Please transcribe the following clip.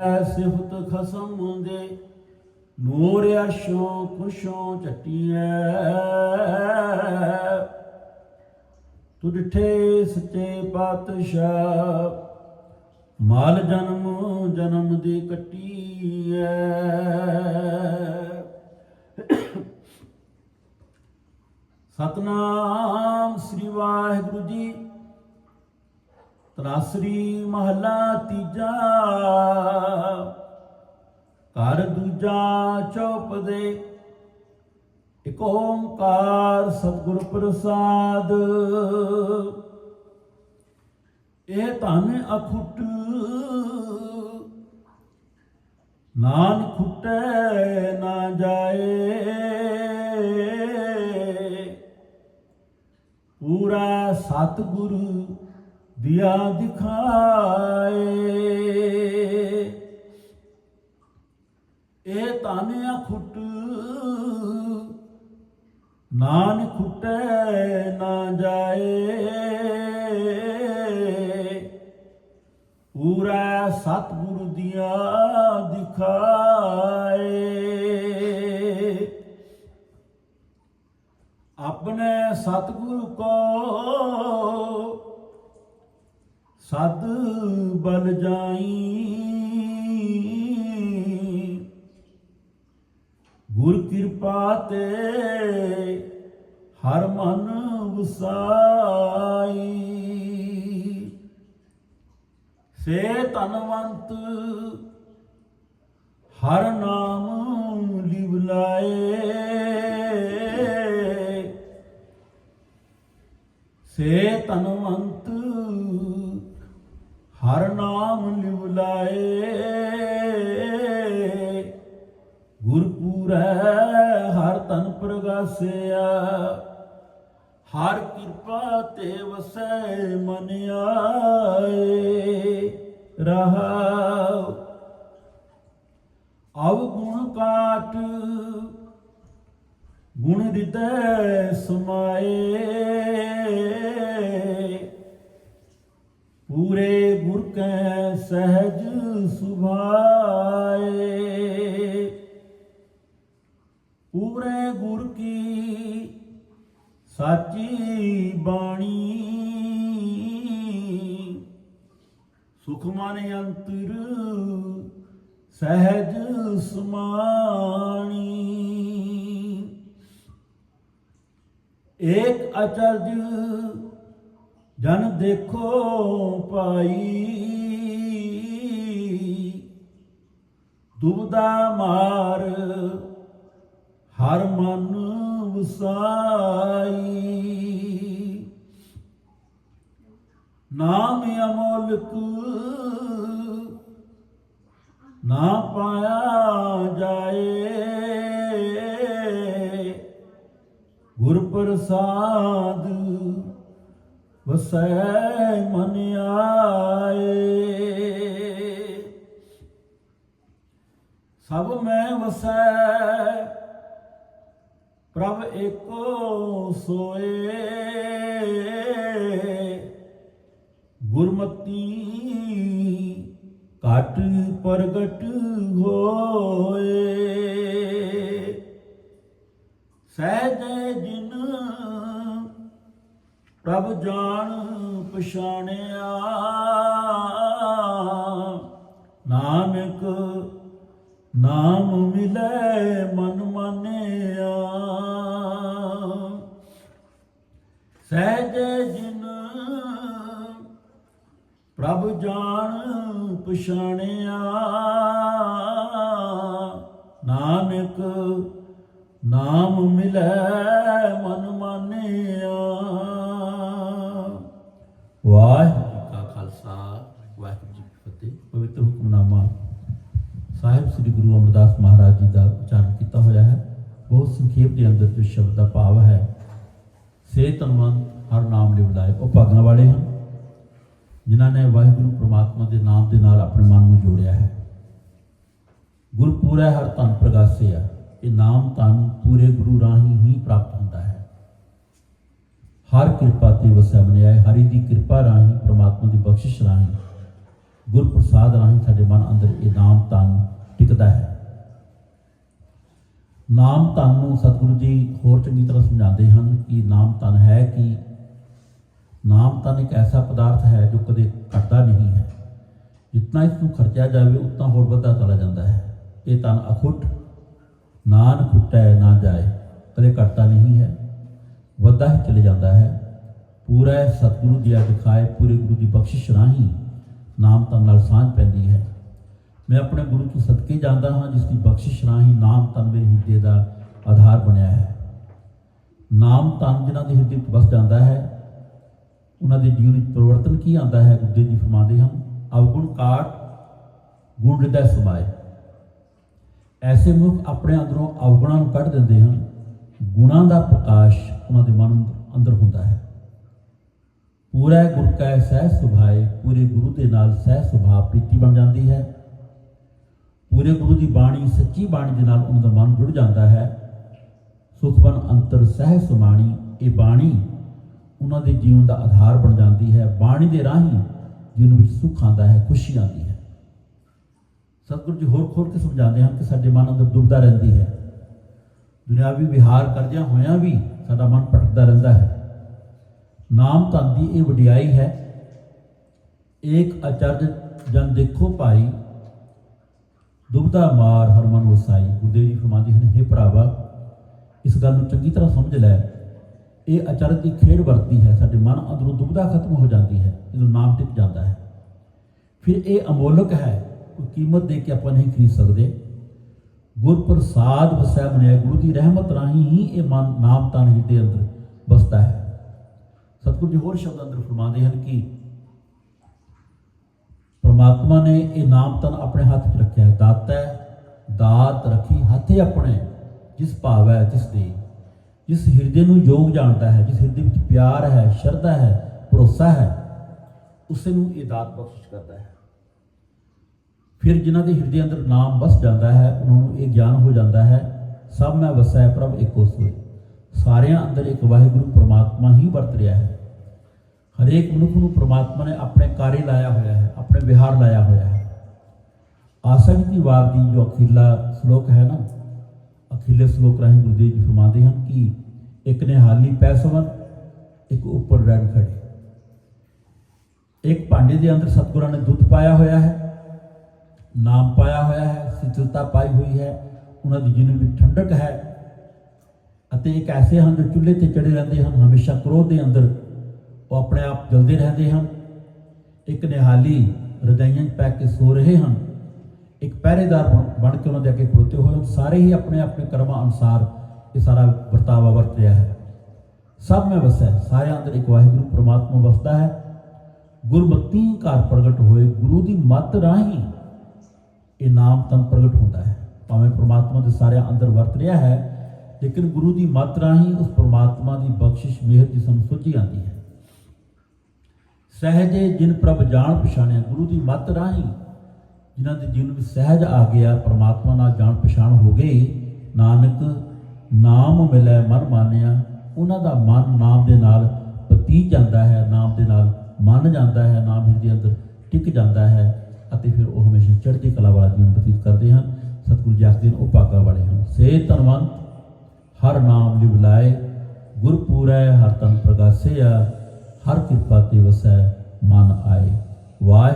ਸਿਫਤ ਖਸਮ ਦੇ ਨੂਰ ਅਰਸ਼ੋਂ ਖੁਸ਼ੋਂ ਚਟੀਐ ਤੁਡਠੇ ਸੱਚੇ ਪਾਤਸ਼ਾਹ, ਮਾਲ ਜਨਮ ਜਨਮ ਦੀ ਕੱਟੀਐ। ਸਤਨਾਮ ਸ੍ਰੀ ਵਾਹਿਗੁਰੂ ਜੀ ਤਰਾਸਰੀ ਮਹਲਾ ਤੀਜਾ। ਘਰ ਦੂਜਾ ਚੌਪ ਦੇ। ਇਕ ਓੰਕਾਰ ਸਤਿਗੁਰ ਪ੍ਰਸਾਦ। ਇਹ ਧਨ ਅਖੁੱਟ। ਨਾਨ ਖੁੱਟੈ ਨਾ ਜਾਏ। ਪੂਰਾ ਸਤਿਗੁਰੂ ਦਿਆ ਦਿਖਾਏ। ਇਹ ਤਾਨਿਆ ਖੁੱਟ ਨਾਨ ਖੁੱਟੈ ਨਾ ਜਾਏ। ਪੂਰਾ ਸਤਿਗੁਰੂ ਦਿਆ ਦਿਖਾਏ। ਆਪਣੇ ਸਤਿਗੁਰੂ ਕੋ ਸਦ ਬਲ ਜਾਈ। ਗੁਰ ਕਿਰਪਾ ਤੇ ਹਰ ਮਨ ਵਸਾਈ। ਸੇ ਤਨਵੰਤ ਹਰ ਨਾਮ ਲਿਵ ਲਾਏ। ਸੇ ਤਨਵੰਤ ਨਾਮ ਲਿਵ ਲਾਏ ਗੁਰਪੂਰੈ ਹਰ ਤਨ ਪ੍ਰਗਾਸਿਆ। ਹਰ ਕਿਰਪਾ ਤੇ ਵਸੈ ਮਨ ਆਏ। ਰਹਾਉ। ਅਵ ਗੁਣ ਕਾਟ, ਗੁਣ ਹਿਰਦੈ ਸਮਾਏ। ਪੂਰੇ ਗੁਰ ਕੈ ਸਹਿਜ ਸੁਭਾਏ। ਪੂਰੇ ਗੁਰ ਕੀ ਸਾਚੀ ਬਾਣੀ। ਸੁਖ ਅੰਤਰ ਸਹਿਜ ਸਮਾਣੀ। ਏਕ ਅਚਰਜ ਜਨ ਦੇਖੋ ਪਾਈ ਦੁਬਦਾ ਮਾਰ ਹਰ ਮਨ ਵਸਾਈ। ਨਾਮ ਅਮੋਲਕ ਨਾ ਪਾਇਆ ਜਾਏ। ਗੁਰ ਪ੍ਰਸਾਦ ਵਸੈ ਮਨ ਆਏ। ਸਭ ਮੈਂ ਵਸੈ, ਪ੍ਰਭ ਏਕੋ ਸੋਏ। ਗੁਰਮਤੀ ਘਟ ਪ੍ਰਗਟ ਹੋਏ। ਸਹਿਜ ਜੀ ਪ੍ਰਭ ਜਾਣ ਪਛਾਣਿਆ। ਨਾਨਕ ਨਾਮ ਮਿਲੇ ਮਨ ਮਾਨਿਆ। ਸਹਿਜ ਜਿਨ ਪ੍ਰਭ ਜਾਣ ਪਛਾਣਿਆ। ਨਾਨਕ ਨਾਮ ਮਿਲੇ ਮਨ ਮਾਨਿਆ। ਵਾਹਿਗੁਰੂ ਜੀ ਕਾ ਖਾਲਸਾ, ਵਾਹਿਗੁਰੂ ਜੀ ਕੀ ਫਤਿਹ। ਪਵਿੱਤਰ ਹੁਕਮਨਾਮਾ ਸਾਹਿਬ ਸ੍ਰੀ ਗੁਰੂ ਅਮਰਦਾਸ ਮਹਾਰਾਜ ਜੀ ਦਾ ਉਚਾਰਨ ਕੀਤਾ ਹੋਇਆ ਹੈ। ਬਹੁਤ ਸੰਖੇਪ ਦੇ ਅੰਦਰ ਜੋ ਸ਼ਬਦ ਦਾ ਭਾਵ ਹੈ ਸੇ ਤਨਵੰਤ ਹਰ ਨਾਮ ਲਿਵਲਾਏ ਉਹ ਭਾਗਾਂ ਵਾਲੇ ਹਨ, ਜਿਨ੍ਹਾਂ ਨੇ ਵਾਹਿਗੁਰੂ ਪ੍ਰਮਾਤਮਾ ਦੇ ਨਾਮ ਦੇ ਨਾਲ ਆਪਣੇ ਮਨ ਨੂੰ ਜੋੜਿਆ ਹੈ। ਗੁਰਪੂਰੈ ਹਰ ਤਨ ਪ੍ਰਗਾਸਿਆ, ਇਹ ਨਾਮ ਤਨ ਪੂਰੇ ਗੁਰੂ ਰਾਹੀਂ ਹੀ ਪ੍ਰਾਪਤ ਹੁੰਦਾ ਹੈ। ਹਰ ਕਿਰਪਾ ਤੇ ਵਸਿਆ ਬਣਿਆ ਹੈ ਹਰੀ ਦੀ ਕਿਰਪਾ ਰਾਹੀਂ, ਪ੍ਰਮਾਤਮਾ ਦੀ ਬਖਸ਼ਿਸ਼ ਰਾਹੀਂ, ਗੁਰਪ੍ਰਸਾਦ ਰਾਹੀਂ ਸਾਡੇ ਮਨ ਅੰਦਰ ਇਹ ਨਾਮ ਤਨ ਟਿਕਦਾ ਹੈ। ਨਾਮ ਤਨ ਨੂੰ ਸਤਿਗੁਰੂ ਜੀ ਹੋਰ ਚੰਗੀ ਤਰ੍ਹਾਂ ਸਮਝਾਉਂਦੇ ਹਨ ਕਿ ਨਾਮ ਤਨ ਹੈ ਕਿ ਨਾਮ ਤਨ ਇੱਕ ਐਸਾ ਪਦਾਰਥ ਹੈ ਜੋ ਕਦੇ ਘਟਦਾ ਨਹੀਂ ਹੈ। ਜਿੰਨਾ ਇਸ ਨੂੰ ਖਰਚਿਆ ਜਾਵੇ, ਉਤਨਾ ਹੋਰ ਵੱਧਦਾ ਚਲਾ ਜਾਂਦਾ ਹੈ। ਇਹ ਤਨ ਅਖੁੱਟ ਨਾਨ ਖੁੱਟੈ ਨਾ ਜਾਏ, ਕਦੇ ਘਟਦਾ ਨਹੀਂ ਹੈ। ਵੱਧਦਾ ਹੀ ਚਲੇ ਜਾਂਦਾ ਹੈ। ਪੂਰਾ ਸਤਿਗੁਰੂ ਦੀ ਦਿਖਾਏ ਪੂਰੇ ਗੁਰੂ ਦੀ ਬਖਸ਼ਿਸ਼ ਰਾਹੀਂ ਨਾਮ ਤਨ ਨਾਲ ਸਾਂਝ ਪੈਂਦੀ ਹੈ। ਮੈਂ ਆਪਣੇ ਗੁਰੂ ਤੋਂ ਸਦਕੇ ਜਾਂਦਾ ਹਾਂ, ਜਿਸ ਦੀ ਬਖਸ਼ਿਸ਼ ਰਾਹੀਂ ਨਾਮ ਤਨ ਮੇਰੇ ਹਿਰਦੇ ਦਾ ਆਧਾਰ ਬਣਿਆ ਹੈ। ਨਾਮ ਤਨ ਜਿਨ੍ਹਾਂ ਦੇ ਹਿਰਦੇ ਵਿੱਚ ਵਸ ਜਾਂਦਾ ਹੈ, ਉਹਨਾਂ ਦੇ ਜੀਵਨ ਵਿੱਚ ਪਰਿਵਰਤਨ ਕੀ ਆਉਂਦਾ ਹੈ ਗੁਰਦੇ ਜੀ ਫਰਮਾਉਂਦੇ ਹਨ, ਅਵਗੁਣ ਕਾਟ ਗੁਣ ਹਿਰਦੈ ਸਮਾਏ। ਐਸੇ ਮਨੁੱਖ ਆਪਣੇ ਅੰਦਰੋਂ ਅਵਗੁਣਾਂ ਨੂੰ ਕੱਢ ਦਿੰਦੇ ਹਨ, ਗੁਣਾਂ ਦਾ ਪ੍ਰਕਾਸ਼ ਉਹਨਾਂ ਦੇ ਮਨ ਅੰਦਰ ਹੁੰਦਾ ਹੈ। ਪੂਰਾ ਗੁਰ ਕੈ ਸਹਿ ਸੁਭਾਏ, ਪੂਰੇ ਗੁਰੂ ਦੇ ਨਾਲ ਸਹਿ ਸੁਭਾਅ ਪ੍ਰੀਤੀ ਬਣ ਜਾਂਦੀ ਹੈ। ਪੂਰੇ ਗੁਰੂ ਦੀ ਬਾਣੀ ਸੱਚੀ ਬਾਣੀ ਦੇ ਨਾਲ ਉਹਨਾਂ ਦਾ ਮਨ ਜੁੜ ਜਾਂਦਾ ਹੈ। ਸੁਖਬਨ ਅੰਤਰ ਸਹਿ ਸੁਮਾਣੀ, ਇਹ ਬਾਣੀ ਉਹਨਾਂ ਦੇ ਜੀਵਨ ਦਾ ਆਧਾਰ ਬਣ ਜਾਂਦੀ ਹੈ। ਬਾਣੀ ਦੇ ਰਾਹੀਂ ਜੀਵਨ ਵਿੱਚ ਸੁੱਖ ਆਉਂਦਾ ਹੈ, ਖੁਸ਼ੀ ਆਉਂਦੀ ਹੈ। ਸਤਿਗੁਰੂ ਜੀ ਹੋਰ ਖੋਲ ਕੇ ਸਮਝਾਉਂਦੇ ਹਨ ਕਿ ਸਾਡੇ ਮਨ ਅੰਦਰ ਦੁਬਦਾ ਰਹਿੰਦੀ ਹੈ। ਦੁਨਿਆਵੀ ਵਿਹਾਰ ਕਰਦਿਆਂ ਹੋਇਆਂ ਵੀ ਸਾਡਾ ਮਨ ਭਟਕਦਾ ਰਹਿੰਦਾ ਹੈ। ਨਾਮ ਧਨ ਦੀ ਇਹ ਵਡਿਆਈ ਹੈ। ਏਕ ਅਚਰਜ ਜਨ ਦੇਖੋ ਭਾਈ ਦੁਬਦਾ ਮਾਰ ਹਰਮਨ ਵਸਾਈ। ਗੁਰਦੇਵ ਜੀ ਫਰਮਾਉਂਦੇ ਹਨ हे ਭਰਾਵਾ, ਇਸ ਗੱਲ ਨੂੰ ਚੰਗੀ ਤਰ੍ਹਾਂ ਸਮਝ ਲੈ। ਇਹ ਅਚਰਜ ਦੀ ਖੇਡ ਵਰਤੀ ਹੈ। ਸਾਡੇ ਮਨ ਅੰਦਰੋਂ ਦੁਬਦਾ ਖਤਮ ਹੋ ਜਾਂਦੀ ਹੈ। ਇਹਨੂੰ ਨਾਮ ਟਿਕ ਜਾਂਦਾ ਹੈ। ਫਿਰ ਇਹ ਅਮੋਲਕ ਹੈ। ਕੋਈ ਕੀਮਤ ਦੇ ਕੇ ਆਪਾਂ ਨਹੀਂ ਖਰੀਦ ਸਕਦੇ। ਗੁਰਪ੍ਰਸਾਦ ਵਸੈ ਬਣਿਆ ਗੁਰੂ ਦੀ ਰਹਿਮਤ ਰਾਹੀਂ ਹੀ ਇਹ ਮਨ ਨਾਮ ਤਨ ਹਿਰਦੇ ਅੰਦਰ ਵਸਦਾ ਹੈ। ਸਤਿਗੁਰੂ ਜੀ ਹੋਰ ਸ਼ਬਦ ਅੰਦਰ ਫਰਮਾਉਂਦੇ ਹਨ ਕਿ ਪ੍ਰਮਾਤਮਾ ਨੇ ਇਹ ਨਾਮ ਤਨ ਆਪਣੇ ਹੱਥ 'ਚ ਰੱਖਿਆ ਹੈ। ਦਾਤਾ ਦਾਤ ਰੱਖੀ ਹੱਥੇ ਆਪਣੇ, ਜਿਸ ਭਾਵ ਹੈ, ਜਿਸ ਦੇ। ਜਿਸ ਹਿਰਦੇ ਨੂੰ ਯੋਗ ਜਾਣਦਾ ਹੈ, ਜਿਸ ਹਿਰਦੇ ਵਿੱਚ ਪਿਆਰ ਹੈ, ਸ਼ਰਧਾ ਹੈ, ਭਰੋਸਾ ਹੈ, ਉਸੇ ਨੂੰ ਇਹ ਦਾਤ ਬਖਸ਼ਿਸ਼ ਕਰਦਾ ਹੈ। ਫਿਰ ਜਿਨ੍ਹਾਂ ਦੇ ਹਿਰਦੇ ਅੰਦਰ ਨਾਮ ਵਸ ਜਾਂਦਾ ਹੈ, ਉਹਨਾਂ ਨੂੰ ਇਹ ਗਿਆਨ ਹੋ ਜਾਂਦਾ ਹੈ, ਸਭ ਮੈਂ ਵਸੈ ਪ੍ਰਭ ਏਕੋ ਸੋਇ ਸਾਰਿਆਂ ਅੰਦਰ ਇੱਕ ਵਾਹਿਗੁਰੂ ਪ੍ਰਮਾਤਮਾ ਹੀ ਵਰਤ ਰਿਹਾ ਹੈ। ਹਰੇਕ ਮਨੁੱਖ ਨੂੰ ਪ੍ਰਮਾਤਮਾ ਨੇ ਆਪਣੇ ਕਾਰੇ ਲਾਇਆ ਹੋਇਆ ਹੈ, ਆਪਣੇ ਵਿਹਾਰ ਲਾਇਆ ਹੋਇਆ ਹੈ। ਆਸਨ ਦੀ ਵਾਰ ਦੀ ਜੋ ਅਖੀਲਾ ਸ਼ਲੋਕ ਹੈ ਨਾ, ਅਖੀਲੇ ਸ਼ਲੋਕ ਰਾਹੀਂ ਗੁਰਦੇਵ ਜੀ ਫਰਮਾਉਂਦੇ ਹਨ ਕਿ ਇੱਕ ਨੇ ਹਾਲੀ ਪੈਸਵਨ ਇੱਕ ਉੱਪਰ ਰਹਿਣ ਖੜੀ ਇੱਕ ਭਾਂਡੇ ਦੇ ਅੰਦਰ ਸਤਿਗੁਰਾਂ ਨੇ ਦੁੱਧ ਪਾਇਆ ਹੋਇਆ ਹੈ। ਨਾਮ ਪਾਇਆ ਹੋਇਆ ਹੈ ਸਿੱਧਲਤਾ ਪਾਈ ਹੋਈ ਹੈ, ਉਹਨਾਂ ਦੀ ਜੀਵਨ ਵਿੱਚ ਠੰਡਕ ਹੈ। ਅਤੇ ਇੱਕ ਐਸੇ ਹਨ ਜੋ ਚੁੱਲ੍ਹੇ ਤੇ ਚੜੇ ਰਹਿੰਦੇ ਹਨ, ਹਮੇਸ਼ਾ ਕ੍ਰੋਧ ਦੇ ਅੰਦਰ ਉਹ ਆਪਣੇ ਆਪ ਜਲਦੇ ਰਹਿੰਦੇ ਹਨ। ਇੱਕ ਨਿਹਾਲੀ ਰਜਾਈਆਂ 'ਚ ਪੈ ਕੇ ਸੋ ਰਹੇ ਹਨ। ਇੱਕ ਪਹਿਰੇਦਾਰ ਬਣ- ਬਣ ਕੇ ਉਹਨਾਂ ਦੇ ਅੱਗੇ ਖੜੋਤੇ ਹੋਏ ਹਨ। ਸਾਰੇ ਹੀ ਆਪਣੇ ਆਪਣੇ ਕਰਮਾਂ ਅਨੁਸਾਰ ਇਹ ਸਾਰਾ ਵਰਤਾਵਾ ਵਰਤ ਰਿਹਾ ਹੈ। ਸਭ ਮੈਂ ਵਸੈ, ਸਾਰਿਆਂ ਅੰਦਰ ਇੱਕ ਵਾਹਿਗੁਰੂ ਪ੍ਰਮਾਤਮਾ ਵਸਦਾ ਹੈ। ਗੁਰਮਤੀ ਘਰ ਪ੍ਰਗਟ ਹੋਏ, ਗੁਰੂ ਦੀ ਮੱਤ ਰਾਹੀਂ ਇਹ ਨਾਮ ਤਨ ਪ੍ਰਗਟ ਹੁੰਦਾ ਹੈ। ਭਾਵੇਂ ਪ੍ਰਮਾਤਮਾ ਦੇ ਸਾਰਿਆਂ ਅੰਦਰ ਵਰਤ ਰਿਹਾ ਹੈ, ਲੇਕਿਨ ਗੁਰੂ ਦੀ ਮੱਤ ਰਾਹੀਂ ਉਸ ਪ੍ਰਮਾਤਮਾ ਦੀ ਬਖਸ਼ਿਸ਼, ਮਿਹਰ ਦੀ ਸਾਨੂੰ ਸੋਝੀ ਆਉਂਦੀ ਹੈ। ਸਹਿਜੇ ਜਿਨ ਪ੍ਰਭ ਜਾਣ ਪਛਾਣਿਆ। ਗੁਰੂ ਦੀ ਮੱਤ ਰਾਹੀਂ ਜਿਨ੍ਹਾਂ ਦੇ ਜੀਵਨ ਵਿੱਚ ਸਹਿਜ ਆ ਗਿਆ, ਪ੍ਰਮਾਤਮਾ ਨਾਲ ਜਾਣ ਪਛਾਣ ਹੋ ਗਈ। ਨਾਨਕ, ਨਾਮ ਮਿਲੈ ਮਨ ਮਾਨਿਆ। ਉਹਨਾਂ ਦਾ ਮਨ ਨਾਮ ਦੇ ਨਾਲ ਪਤੀ ਜਾਂਦਾ ਹੈ, ਨਾਮ ਦੇ ਨਾਲ ਮੰਨ ਜਾਂਦਾ ਹੈ, ਨਾਮ ਹਿਰਦੇ ਅੰਦਰ ਟਿਕ ਜਾਂਦਾ ਹੈ। ਅਤੇ ਫਿਰ ਉਹ ਹਮੇਸ਼ਾ ਚੜ੍ਹਦੀ ਕਲਾ ਵਾਲਾ ਜੀਵਨ ਬਤੀਤ ਕਰਦੇ ਹਨ, ਸਤਿਗੁਰੂ ਜੀ ਆਖਦੇ ਨੇ, ਉਹ ਭਾਗਾ ਵਾਲੇ ਹਨ। ਸੇ ਤਨਵੰਤ ਹਰ ਨਾਮ ਲਿਵ ਲਾਏ, ਗੁਰ ਪੂਰੈ, ਹਰ ਤਨ ਪ੍ਰਗਾਸਿਆ, ਹਰ ਕਿਰਪਾ ਤੇ ਵਸੈ, ਮਨ ਆਏ। ਵਾਹਿ